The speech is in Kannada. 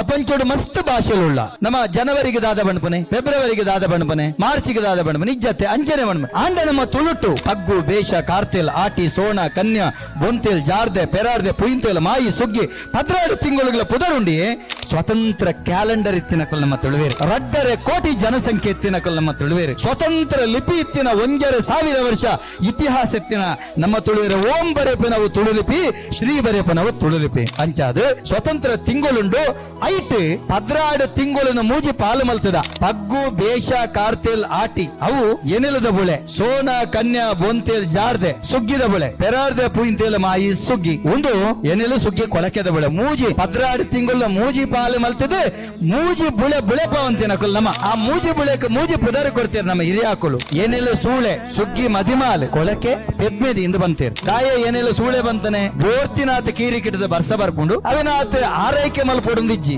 ಪ್ರಪಂಚೋಡು ಮಸ್ತ್ ಭಾಷೆలుಳ್ಳ ನಮ್ಮ ಜನವರಿಗೆ ದಾದ ಬಣ್ಪನೆ, ಫೆಬ್ರವರಿಗೆ ದಾದ ಬಣ್ಪನೆ, ಮಾರ್ಚಿಗೆ ದಾದ ಬಣ್ಪನೆ ಇಜ್ಜತೆ ಅಂಜನೆ ಬಣ್ಪನೆ. ಆಂಡ ನಮ್ಮ ತುಳುಟು ಅಗ್ಗು ಬೇಷ, ಕಾರ್ತೆಲ್, ಆಟಿ, ಸೋಣ, ಕನ್ಯಾ, ಬೊಂತೆಲ್, ಜಾರ್ದೆ, ಪೆರಾರ್ದೆ, ಪುಯಿಂತೆಲ್, ಮಾಯಿ, ಸುಗ್ಗಿ, ಪದ್ರಾಡು ತಿಂಗಳುಗಳ ಪುದರುಂಡಿ ಸ್ವತಂತ್ರ ಕ್ಯಾಲೆಂಡರ್ ಇತ್ತಿನ ಕೊಲ್ಲ ನಮ್ಮ ತುಳುವೇರು. ರಡ್ಡರೆ ಕೋಟಿ ಜನಸಂಖ್ಯೆ ಎತ್ತಿನ ಕೊಲ್ಲ ನಮ್ಮ ತುಳುವೇರು. ಸ್ವತಂತ್ರ ಲಿಪಿ ಇತ್ತಿನ ಒಂಗೆರೆ ಸಾವಿರ ವರ್ಷ ಇತಿಹಾಸ ಎತ್ತಿನ ನಮ್ಮ ತುಳುವೇರು. ಓಂ ಬರೆಪನವು ತುಳುಲಿಪಿ, ಶ್ರೀ ಬರೆಪನವು ತುಳುಲಿಪಿ. ಅಂಚಾದ ಸ್ವತಂತ್ರ ತಿಂಗಳುಂಡು ಐಟ್ ಪದ್ರಾಡು ತಿಂಗಳನ್ನು ಮೂಜಿ ಪಾಲು ಮಲ್ತದ. ಪಗ್ಗು, ಬೇಷ, ಕಾರ್ತೇಲ್, ಆಟಿ ಅವು ಏನಿಲ್ಲದ ಬುಳೆ. ಸೋನ, ಕನ್ಯಾ, ಬೊಂತೇಲ್, ಜಾರ್ದೆ ಸುಗ್ಗಿದ ಬುಳೆ. ಪೆರಾರ್ದೆ, ಪುಯಿಂತೇಲ್, ಮಾಯಿ ಸುಗ್ಗಿ. ಒಂದು ಏನಿಲ್ಲ ಸುಗ್ಗಿ ಕೊಳಕೆದ ಬುಳೆ. ಮೂಜಿ ಪದ್ರಾಡು ತಿಂಗಳ ಮೂಜಿ ಪಾಲು ಮಲ್ತದೆ. ಮೂಜಿ ಬುಳೆ ಬುಳೆ ಪಾವಂತಿನ ನಮ್ಮ. ಆ ಮೂಜಿ ಬುಳೆಕ್ ಮೂಜಿ ಪುದರ್ ಕೊಡ್ತೀರ ನಮ್ಮ ಹಿರಿಯಾಕುಳು ಏನಿಲ್ಲ ಸೂಳೆ, ಸುಗ್ಗಿ, ಮದಿಮಾಲ್, ಕೊಳಕೆ ಪೆದ್ಮೆದಿ ಇಂದು ಬಂತೀರ್. ಕಾಯ ಏನೆಲ್ಲ ಸೂಳೆ ಬಂತಾನೆ. ಬೋರ್ತಿನಾಥ ಕೀರಿ ಕಿಟದ ಬರ್ಸ ಬರ್ಕೊಂಡು ಅವಿನಾಥ ಆರೈಕೆ ಮಲ್ಪೊಡುಂದಿಜ್ಜಿ.